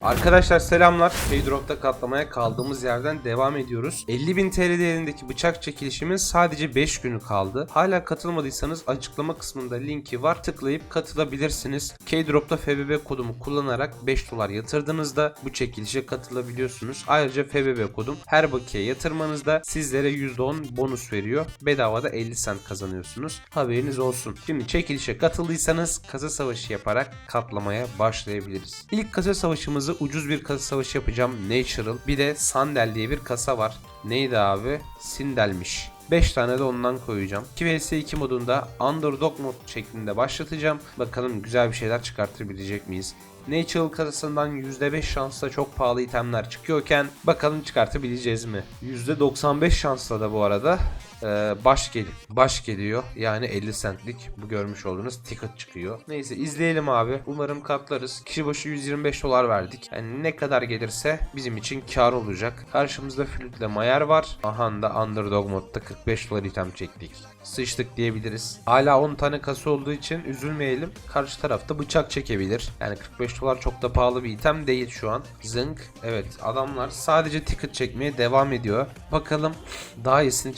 Arkadaşlar selamlar. Paydrop'ta katlamaya kaldığımız yerden devam ediyoruz. 50.000 TL değerindeki bıçak çekilişimin sadece 5 günü kaldı. Hala katılmadıysanız açıklama kısmında linki var. Tıklayıp katılabilirsiniz. Paydrop'ta FBB kodumu kullanarak 5 dolar yatırdığınızda bu çekilişe katılabiliyorsunuz. Ayrıca FBB kodum her bakiye yatırmanızda sizlere %10 bonus veriyor. Bedavada 50 cent kazanıyorsunuz. Haberiniz olsun. Şimdi çekilişe katıldıysanız kasa savaşı yaparak katlamaya başlayabiliriz. İlk kasa savaşımızı ucuz bir kasa savaşı yapacağım. Natural. Bir de Sandel diye bir kasa var. Neydi abi? Sindelmiş. 5 tane de ondan koyacağım. 2 vs 2 modunda Underdog mod şeklinde başlatacağım. Bakalım güzel bir şeyler çıkartabilecek miyiz? Natural kasasından %5 şansla çok pahalı itemler çıkıyorken bakalım çıkartabileceğiz mi? %95 şansla da bu arada e, baş gel baş geliyor. Yani 50 centlik bu görmüş olduğunuz ticket çıkıyor. Neyse izleyelim abi. Umarım katlarız. Kişi başı 125 dolar verdik. Yani ne kadar gelirse bizim için kar olacak. Karşımızda flütle Mayer var. Aha da Underdog modda 45 dolar item çektik. Sıçtık diyebiliriz. Hala 10 tane kasa olduğu için üzülmeyelim. Karşı tarafta bıçak çekebilir. Yani 45 dolar çok da pahalı bir item değil şu an. Zınk. Evet adamlar sadece ticket çekmeye devam ediyor. Bakalım daha iyisini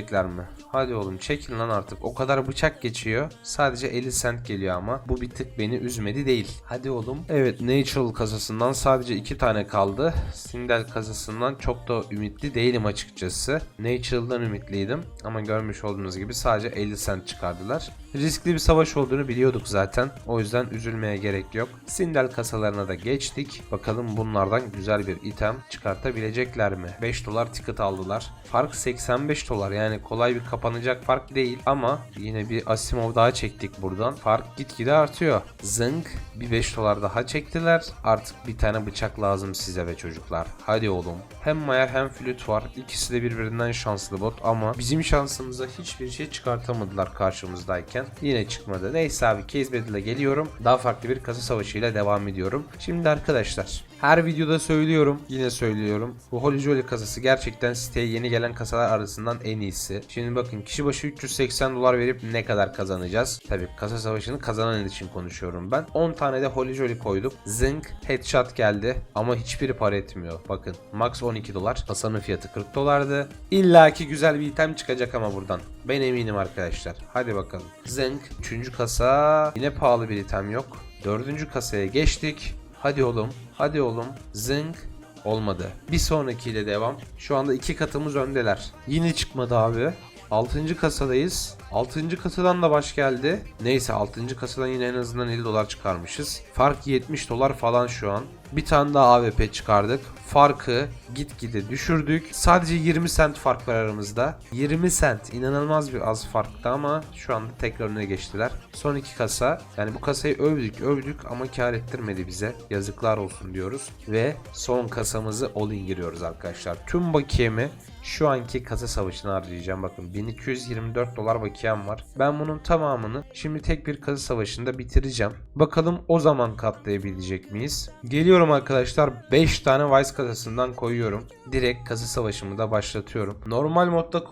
çekebilecekler mi? Hadi oğlum çekin lan artık. O kadar bıçak geçiyor. Sadece 50 cent geliyor ama. Bu bir tık beni üzmedi değil. Hadi oğlum. Evet Natural kasasından sadece 2 tane kaldı. Sindel kasasından çok da ümitli değilim açıkçası. Natural'dan ümitliydim. Ama görmüş olduğunuz gibi sadece 50 cent çıkardılar. Riskli bir savaş olduğunu biliyorduk zaten. O yüzden üzülmeye gerek yok. Sindel kasalarına da geçtik. Bakalım bunlardan güzel bir item çıkartabilecekler mi? 5 dolar ticket aldılar. Fark 85 dolar yani kolay bir kapanacak fark değil ama yine bir Asimov daha çektik buradan. Fark gitgide artıyor. Zınk bir 5 dolar daha çektiler. Artık bir tane bıçak lazım size ve çocuklar. Hadi oğlum. Hem Mayer hem Flüt var. İkisi de birbirinden şanslı bot ama bizim şansımıza hiçbir şey çıkartamadılar karşımızdayken. Yine çıkmadı. Neyse abi Case Battle'a geliyorum. Daha farklı bir kasa savaşıyla devam ediyorum. Şimdi arkadaşlar her videoda söylüyorum. Yine söylüyorum. Bu Holy Jolly kasası gerçekten siteye yeni gelen kasalar arasından en iyisi. Şimdi bakın kişi başı 380 dolar verip ne kadar kazanacağız? Tabi kasa savaşını kazanan için konuşuyorum ben. 10 tane de Holy Jolly koyduk. Zınk headshot geldi ama hiçbiri para etmiyor. Bakın max 12 dolar. Kasanın fiyatı 40 dolardı. İlla ki güzel bir item çıkacak ama buradan. Ben eminim arkadaşlar. Hadi bakalım. Zınk 3. kasa yine pahalı bir item yok. 4. kasaya geçtik. Hadi oğlum. Hadi oğlum. Zınk. Olmadı. Bir sonrakiyle devam. Şu anda iki katımız öndeler. Yine çıkmadı abi. 6. kasadayız. 6. kasadan da baş geldi. Neyse 6. kasadan yine en azından 50 dolar çıkarmışız. Fark 70 dolar falan şu an. Bir tane daha AWP çıkardık. Farkı gitgide düşürdük. Sadece 20 cent fark var aramızda. 20 cent inanılmaz bir az farktı ama şu anda tekrar öne geçtiler. Son iki kasa. Yani bu kasayı övdük övdük ama kar ettirmedi bize. Yazıklar olsun diyoruz. Ve son kasamızı all in giriyoruz arkadaşlar. Tüm bakiyemi şu anki kasa savaşına harcayacağım. Bakın 1224 dolar bakiyem var. Ben bunun tamamını şimdi tek bir kasa savaşında bitireceğim. Bakalım o zaman katlayabilecek miyiz? Geliyorum arkadaşlar 5 tane Vice kasasından koyuyorum. Direkt kasa savaşımı da başlatıyorum. Normal modda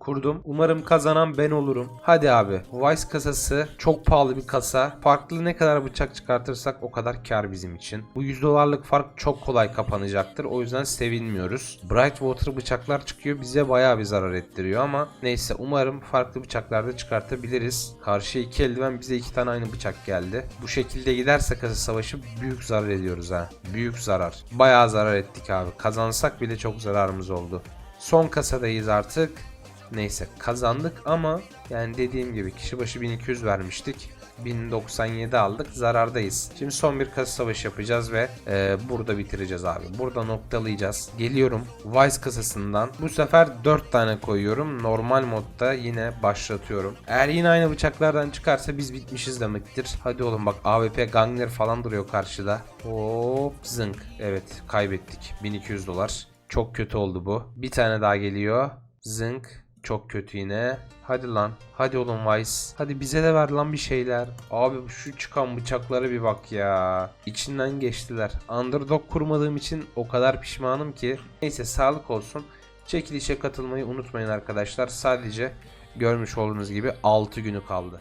kurdum. Umarım kazanan ben olurum. Hadi abi. Vice kasası çok pahalı bir kasa. Farklı ne kadar bıçak çıkartırsak o kadar kar bizim için. Bu 100 dolarlık fark çok kolay kapanacaktır. O yüzden sevinmiyoruz. Bright Water bıçaklar çıkıyor. Bize bayağı bir zarar ettiriyor ama neyse umarım farklı bıçaklarda çıkartabiliriz. Karşıya iki eldiven bize iki tane aynı bıçak geldi. Bu şekilde giderse kasa savaşı büyük zarar ediyoruz ha. Büyük zarar. Bayağı zarar ettik abi. Kazansak bile çok zararımız oldu. Son kasadayız artık. Neyse kazandık ama yani dediğim gibi kişi başı 1200 vermiştik. 1097 aldık zarardayız. Şimdi son bir kasa savaşı yapacağız ve e, burada bitireceğiz abi. Burada noktalayacağız. Geliyorum Vice kasasından. Bu sefer 4 tane koyuyorum. Normal modda yine başlatıyorum. Eğer yine aynı bıçaklardan çıkarsa biz bitmişiz demektir. Hadi oğlum bak AWP Gangler falan duruyor karşıda. Hop zınk. Evet kaybettik. 1200 dolar. Çok kötü oldu bu. Bir tane daha geliyor. Zınk. Çok kötü yine. Hadi lan. Hadi oğlum Vice. Hadi bize de ver lan bir şeyler. Abi şu çıkan bıçaklara bir bak ya. İçinden geçtiler. Underdog kurmadığım için o kadar pişmanım ki. Neyse sağlık olsun. Çekilişe katılmayı unutmayın arkadaşlar. Sadece görmüş olduğunuz gibi 6 günü kaldı.